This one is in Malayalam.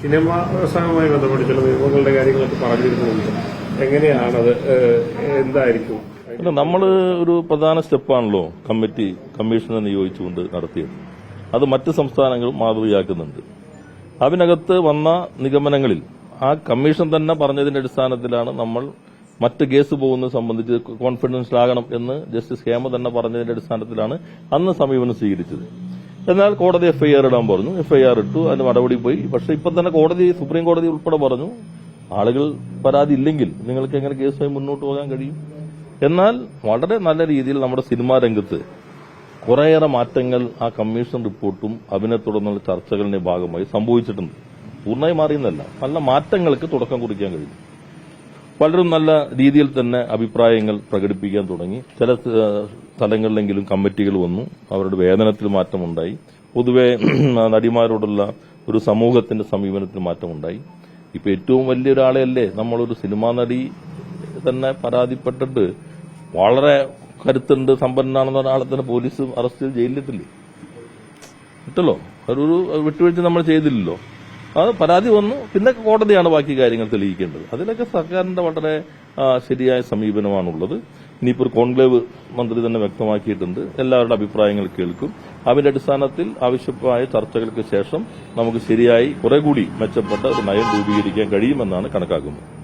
സിനിമ വ്യവസായവുമായി ബന്ധപ്പെട്ട് ചില നിയമങ്ങളുടെ കാര്യങ്ങളൊക്കെ പറഞ്ഞിരുന്നുണ്ട് എങ്ങനെയാണത് എന്തായിരിക്കും? അല്ല നമ്മൾ ഒരു പ്രധാന സ്റ്റെപ്പാണല്ലോ കമ്മിറ്റി കമ്മീഷനെ നിയോഗിച്ചുകൊണ്ട് നടത്തിയത്. അത് മറ്റ് സംസ്ഥാനങ്ങളും മാതൃകയാക്കുന്നുണ്ട്. അതിനകത്ത് വന്ന നിഗമനങ്ങളിൽ ആ കമ്മീഷൻ തന്നെ പറഞ്ഞതിന്റെ അടിസ്ഥാനത്തിലാണ് നമ്മൾ മറ്റ് കേസ് പോകുന്നത് സംബന്ധിച്ച് കോൺഫിഡൻഷ്യലാകണം എന്ന് ജസ്റ്റിസ് ഹേമ തന്നെ പറഞ്ഞതിന്റെ അടിസ്ഥാനത്തിലാണ് അന്ന് സമീപനം സ്വീകരിച്ചത്. എന്നാൽ കോടതി എഫ്ഐആർ ഇടാൻ പറഞ്ഞു. എഫ്ഐആർ ഇട്ടു. അതിന് നടപടി പോയി. പക്ഷെ ഇപ്പം തന്നെ കോടതി സുപ്രീം കോടതി ഉൾപ്പെടെ പറഞ്ഞു ആളുകൾ പരാതി ഇല്ലെങ്കിൽ നിങ്ങൾക്ക് എങ്ങനെ കേസുമായി മുന്നോട്ട് പോകാൻ കഴിയും? എന്നാൽ വളരെ നല്ല രീതിയിൽ നമ്മുടെ സിനിമാ രംഗത്ത് കുറേയേറെ മാറ്റങ്ങൾ ആ കമ്മീഷൻ റിപ്പോർട്ടും അതിനെ തുടർന്നുള്ള ചർച്ചകളുടെ ഭാഗമായി സംഭവിച്ചിട്ടുണ്ട്. പൂർണമായി മാറിയെന്നല്ല. നല്ല മാറ്റങ്ങൾക്ക് തുടക്കം കുറിക്കാൻ കഴിയും. പലരും നല്ല രീതിയിൽ തന്നെ അഭിപ്രായങ്ങൾ പ്രകടിപ്പിക്കാൻ തുടങ്ങി. ചില സ്ഥലങ്ങളിലെങ്കിലും കമ്മിറ്റികൾ വന്നു. അവരുടെ വേതനത്തിൽ മാറ്റമുണ്ടായി. പൊതുവെ നടിമാരോടുള്ള ഒരു സമൂഹത്തിന്റെ സമീപനത്തിൽ മാറ്റമുണ്ടായി. ഇപ്പൊ ഏറ്റവും വലിയൊരാളെയല്ലേ നമ്മളൊരു സിനിമാ നടി തന്നെ പരാതിപ്പെട്ടിട്ട് വളരെ കരുത്തുണ്ട് സമ്പന്നനാണെന്ന ഒരാളെ തന്നെ പോലീസ് അറസ്റ്റ് ജയിലിലിട്ടില്ലേ? ഇട്ടല്ലോ. അതൊരു വിട്ടുവീഴ്ച നമ്മൾ ചെയ്തില്ലല്ലോ. അത് പരാതി വന്നു. പിന്നെ കോടതിയാണ് ബാക്കി കാര്യങ്ങൾ തെളിയിക്കേണ്ടത്. അതിലൊക്കെ സർക്കാരിന്റെ വളരെ ശരിയായ സമീപനമാണുള്ളത്. ഇനിയിപ്പോൾ ഒരു കോൺക്ലേവ് മന്ത്രി തന്നെ വ്യക്തമാക്കിയിട്ടുണ്ട്. എല്ലാവരുടെ അഭിപ്രായങ്ങൾ കേൾക്കും. അതിന്റെ അടിസ്ഥാനത്തിൽ ആവശ്യമായ ചർച്ചകൾക്ക് ശേഷം നമുക്ക് ശരിയായി കുറെ കൂടി മെച്ചപ്പെട്ട ഒരു നയം രൂപീകരിക്കാൻ കഴിയുമെന്നാണ് കണക്കാക്കുന്നത്.